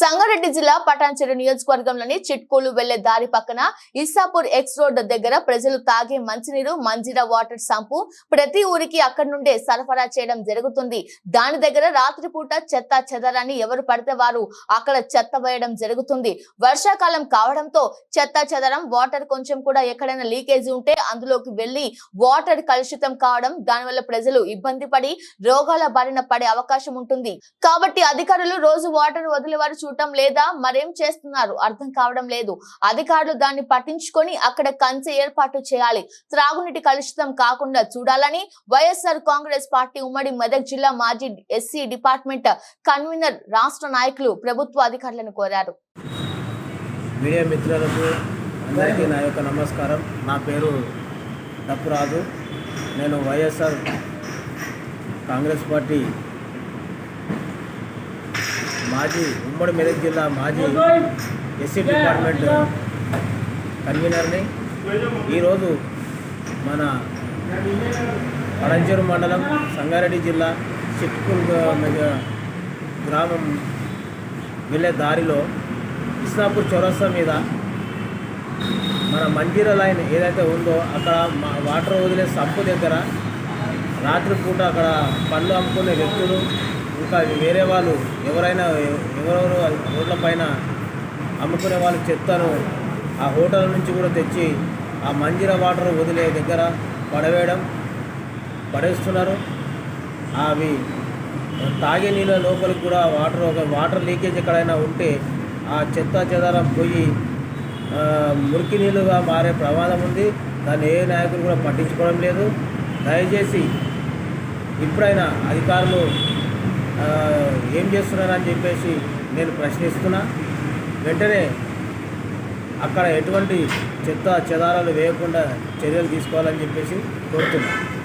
సంగారెడ్డి జిల్లా పటాన్చెరు నియోజకవర్గంలోని చిట్కోలు వెళ్ళే దారి పక్కన ఇస్సాపూర్ ఎక్స్ రోడ్ దగ్గర ప్రజలు తాగే మంచినీరు మంజీరా వాటర్ సంపు ప్రతి ఊరికి అక్కడి నుండే సరఫరా చేయడం జరుగుతుంది. దాని దగ్గర రాత్రిపూట చెత్త చెదరాన్ని ఎవరు పడితే వారు అక్కడ చెత్త వేయడం జరుగుతుంది. వర్షాకాలం కావడంతో చెత్త చెదరం వాటర్ కొంచెం కూడా ఎక్కడైనా లీకేజీ ఉంటే అందులోకి వెళ్ళి వాటర్ కలుషితం కావడం దానివల్ల ప్రజలు ఇబ్బంది పడి రోగాల బారిన పడే అవకాశం ఉంటుంది. కాబట్టి అధికారులు రోజు వాటర్ వదిలేవారు చూడటం లేదా మరేం చేస్తున్నారు? అర్థం కావడం లేదు. అధికారులు దాన్ని పట్టించుకొని అక్కడ కంచె ఏర్పాటు చేయాలి. త్రాగునీటి కలుషితం కాకుండా చూడాలని వైఎస్ఆర్ కాంగ్రెస్ పార్టీ ఉమ్మడి మెదక్ జిల్లా మాజీ ఎస్సీ డిపార్ట్మెంట్ కన్వీనర్ రాష్ట్ర నాయకులు ప్రభుత్వ అధికారులను కోరారు. మీడియా మిత్రులకు అందరికీ నా యొక్క నమస్కారం. నా పేరు డప్పురాజు. నేను వైఎస్ఆర్ కాంగ్రెస్ పార్టీ మాజీ ఉమ్మడి మెదక్ జిల్లా మాజీ ఎస్సీ డిపార్ట్మెంట్ కన్వీనర్ని. ఈరోజు మన పడంచేరు మండలం సంగారెడ్డి జిల్లా చిట్కుల్ గ్రామం వెళ్ళే దారిలో కృష్ణాపూర్ చౌరస్తా మీద మన మంజీరా లైన్ ఏదైతే ఉందో అక్కడ మా వాటర్ వదిలే సంపు దగ్గర రాత్రిపూట అక్కడ పళ్ళు అమ్ముకునే వ్యక్తులు ఇంకా వేరే వాళ్ళు ఎవరైనా ఎవరెవరు రోడ్ల పైన అమ్ముకునే వాళ్ళు చెత్తను ఆ హోటల్ నుంచి కూడా తెచ్చి ఆ మంజిర వాటర్ వదిలే దగ్గర పడవేయడం పడేస్తున్నారు. అవి తాగే నీళ్ళ లోపలికి కూడా వాటర్ ఒక వాటర్ లీకేజ్ ఎక్కడైనా ఉంటే ఆ చెత్త చెదారం పోయి మురికి నీళ్ళుగా మారే ప్రమాదం ఉంది. దాన్ని ఏ నాయకులు కూడా పట్టించుకోవడం లేదు. దయచేసి ఇప్పుడైనా అధికారులు ఏం చేస్తున్నారని చెప్పేసి నేను ప్రశ్నిస్తున్నా. వెంటనే అక్కడ ఎటువంటి చెత్త చెదారాలు వేయకుండా చర్యలు తీసుకోవాలని చెప్పేసి కోరుతున్నాను